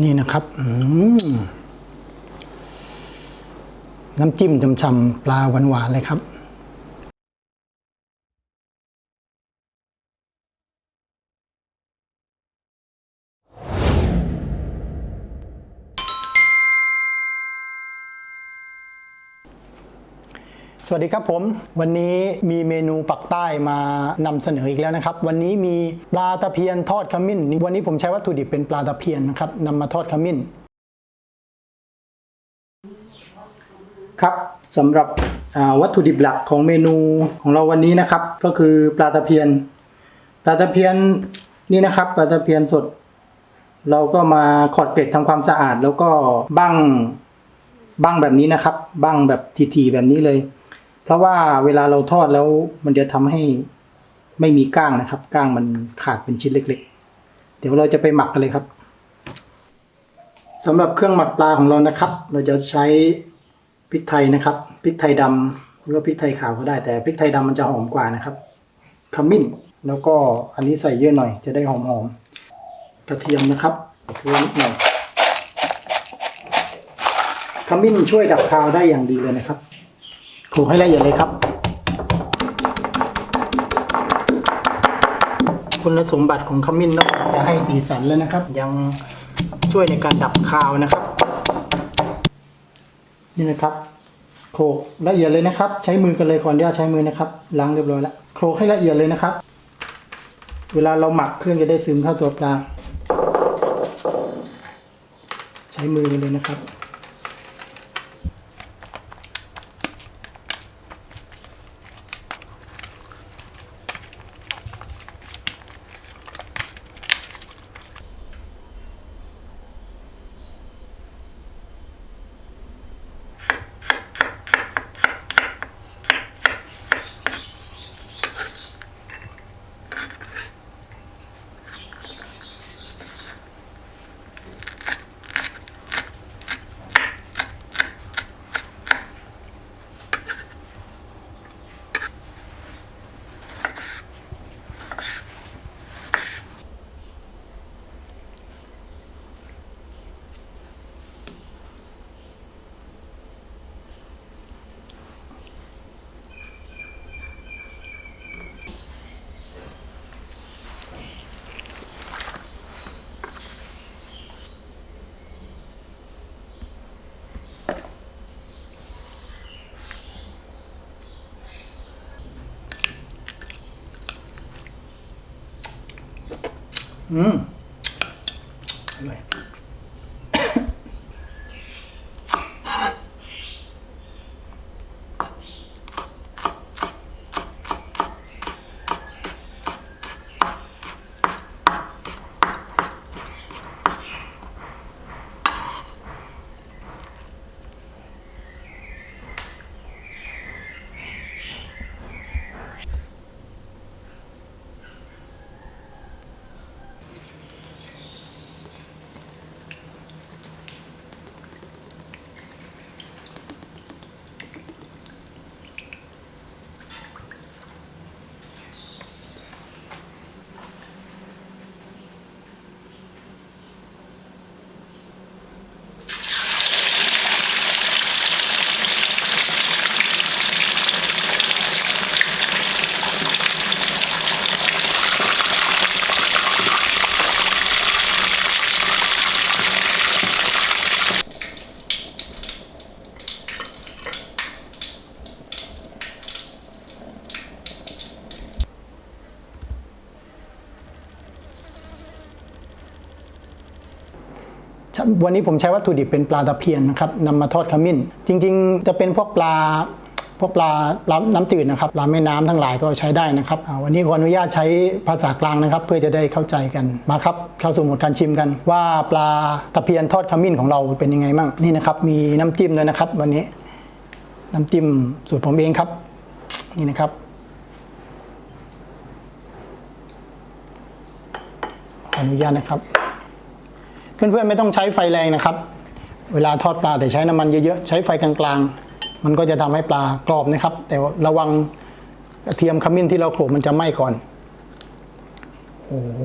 นี่นะครับน้ำจิ้มชำๆปลาหวานๆเลยครับ วัสดีครับผม วันนี้มีเมนูปักใต้มานำเสนออีกแล้วนะครับ วันนี้มีปลาตะเพียนทอดขมิ้น วันนี้ผมใช้วัตถุดิบเป็นปลาตะเพียนนะครับนำมาทอดขมิ้น ครับสำหรับวัตถุดิบหลักของเมนูของเราวันนี้นะครับ ก็คือปลาตะเพียน ปลาตะเพียนนี่นะครับ ปลาตะเพียนสด เราก็มาขอดเกล็ดทำความสะอาด แล้วก็บั้งบั้งแบบนี้นะครับ บั้งแบบทีๆแบบนี้เลย เพราะว่าเวลาเราทอดแล้วมันจะทำให้ไม่มีก้างนะครับ ก้างมันขาดเป็นชิ้นเล็ก ๆ เดี๋ยวเราจะไปหมักกันเลยครับสำหรับเครื่องหมักปลาของเรานะครับ เราจะใช้พริกไทยนะครับพริกไทยดำหรือว่าพริกไทยขาวก็ได้แต่พริกไทยดำมันจะหอมกว่านะครับขมิ้นแล้วก็อันนี้ใส่เยอะหน่อยจะได้หอมๆกระเทียมนะครับเพิ่มนิดหน่อยขมิ้นช่วยดับคาวได้อย่างดีเลยนะครับ โขลกให้ละเอียดเลยครับ คุณสมบัติของขมิ้นนอกจากจะให้สีสันแล้วนะครับ ยังช่วยในการดับคาวนะครับ นี่นะครับโขลกละเอียดเลยนะครับ ใช้มือกันเลยขออนุญาตใช้มือนะครับล้างเรียบร้อยแล้วโขลกให้ละเอียดเลยนะครับ เวลาเราหมักเครื่องจะได้ซึมเข้าตัวปลา ใช้มือเลยนะครับ อื วันนี้ผมใช้วัตถุดิบเป็นปลาตะเพียนนะครับนำมาทอดขมิ้น จริง ๆ จะเป็นพวกปลาพวกปลาปลาน้ำจืดนะครับปลาแม่น้ำทั้งหลายก็ใช้ได้นะครับวันนี้ขออนุญาตใช้ภาษากลางนะครับ เพื่อจะได้เข้าใจกันมาครับเข้าสู่หมวดการชิมกัน ว่าปลาตะเพียนทอดขมิ้นของเราเป็นยังไงบ้างนี่นะครับ มีน้ำจิ้มด้วยนะครับ วันนี้ น้ำจิ้มสูตรผมเองครับ นี่นะครับขออนุญาตนะครับ เพื่อนๆไม่ต้องใช้ไฟแรงนะครับ เวลาทอดปลาแต่ใช้น้ำมันเยอะๆใช้ไฟกลางๆ มันก็จะทำให้ปลากรอบนะครับ แต่ระวังกระเทียมขมิ้นที่เราโขลกมันจะไหม้ก่อนโอ้โห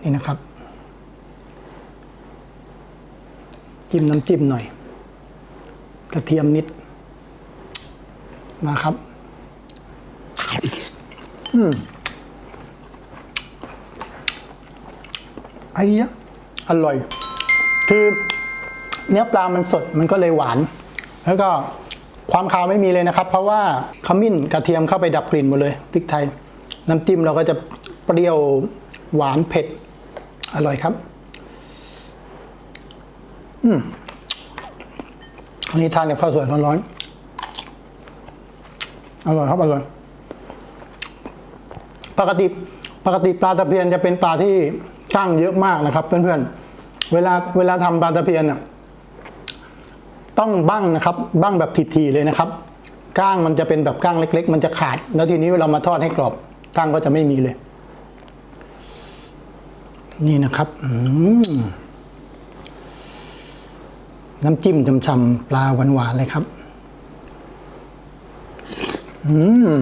นี่นะครับ จิ้มน้ำจิ้มหน่อย กระเทียมนิด มาครับ อืม อ้ยะอร่อย คือเนื้อปลามันสดมันก็เลยหวาน แล้วก็ความคาวไม่มีเลยนะครับ เพราะว่าขมิ้นกระเทียมเข้าไปดับกลิ่นหมดเลยพริกไทย น้ำจิ้มเราก็จะเปรี้ยวหวานเผ็ด อร่อยครับ อืมอันนี้ทานกับข้าวสวยร้อนๆ อร่อยครับอร่อย ปกติปกติปลาตะเพียนจะเป็นปลาที่ ช่างเยอะมากนะครับ เพื่อนๆ เวลาเวลาทำปลาตะเพียนอะต้องบั้งนะครับบั้งแบบทีๆเลยนะครับก้างมันจะเป็นแบบก้างเล็ก ๆ มันจะขาด แล้วทีนี้เวลามาทอดให้กรอบก้างก็จะไม่มีเลย นี่นะครับน้ำจิ้มชำๆปลาหวานๆเลยครับ อืม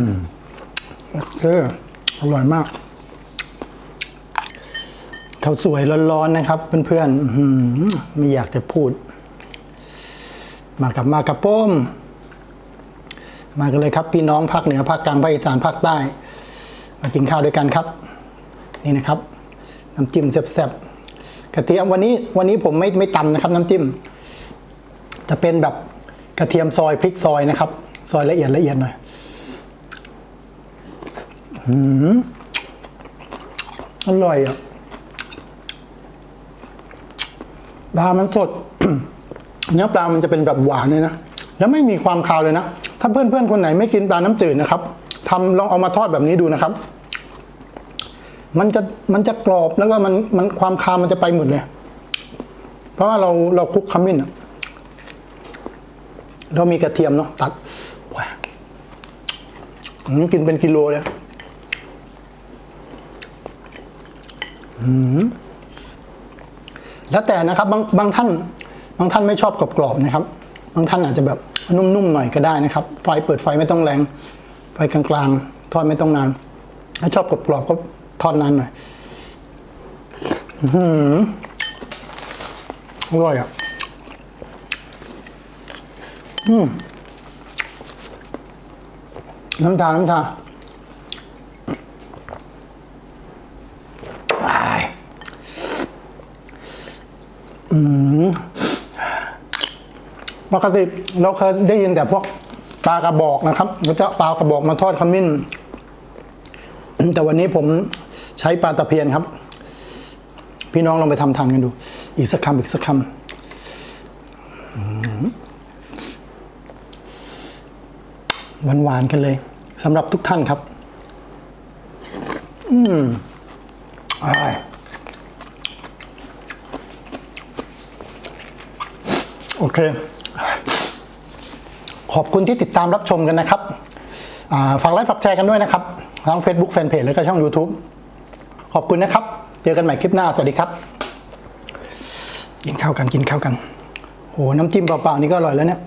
โอเคอร่อยมาก ข้าวสวยร้อนๆนะครับ เพื่อนๆไม่อยากจะพูด มากับมากับป้มมากันเลยครับ พี่น้องภาคเหนือภาคกลางภาคอีสานภาคใต้ มากินข้าวด้วยกันครับ นี่นะครับน้ำจิ้มแซ่บๆกระเทียมวันนี้วันนี้ผมไม่ไม่ตำนะครับ น้ำจิ้ม จะเป็นแบบกระเทียมซอยพริกซอยนะครับ ซอยละเอียดละเอียดหน่อยอร่อยอะ ปลามันสด เนื้อปลามันจะเป็นแบบหวานเลยนะ แล้วไม่มีความคาวเลยนะ ถ้าเพื่อนๆคนไหนไม่กินปลาน้ำจืดนะครับทำลองเอามาทอดแบบนี้ดูนะครับ มันจะมันจะกรอบแล้วก็มันมันความคาวมันจะไปหมดเลย เพราะว่าเราเราคลุกขมิ้นเรามีกระเทียมเนาะตัดว้าอืมกินเป็นกิโลเลยอืม แล้วแต่นะครับบางบางท่านบางท่านไม่ชอบกรอบๆนะครับ บางท่านอาจจะแบบนุ่มๆหน่อยก็ได้นะครับ ไฟเปิดไฟไม่ต้องแรง ไฟกลางๆ ทอดไม่ต้องนาน ถ้าชอบกรอบๆก็ทอดนานหน่อยอื้อหืออร่อยอะ อืม น้ำตา น้ำตาอ้าย ปกติเราเคยได้ยินแต่พวกปลากระบอกนะครับเราจะปลากระบอกมาทอดขมิ้น แต่วันนี้ผมใช้ปลาตะเพียนครับ พี่น้องลองไปทำทานกันดู อีกสักคำอีกสักคำอืมหวานๆกันเลยสำหรับทุกท่านครับ อืมอร่อย โอเค ขอบคุณที่ติดตามรับชมกันนะครับ ฝากไลค์ฝากแชร์กันด้วยนะครับ ทั้ง Facebook Fanpage แล้วก็ช่อง YouTube ขอบคุณนะครับ เจอกันใหม่คลิปหน้า สวัสดีครับ กินข้าวกันกินข้าวกัน โห น้ำจิ้มเปล่าๆนี่ก็อร่อยแล้วเนี่ย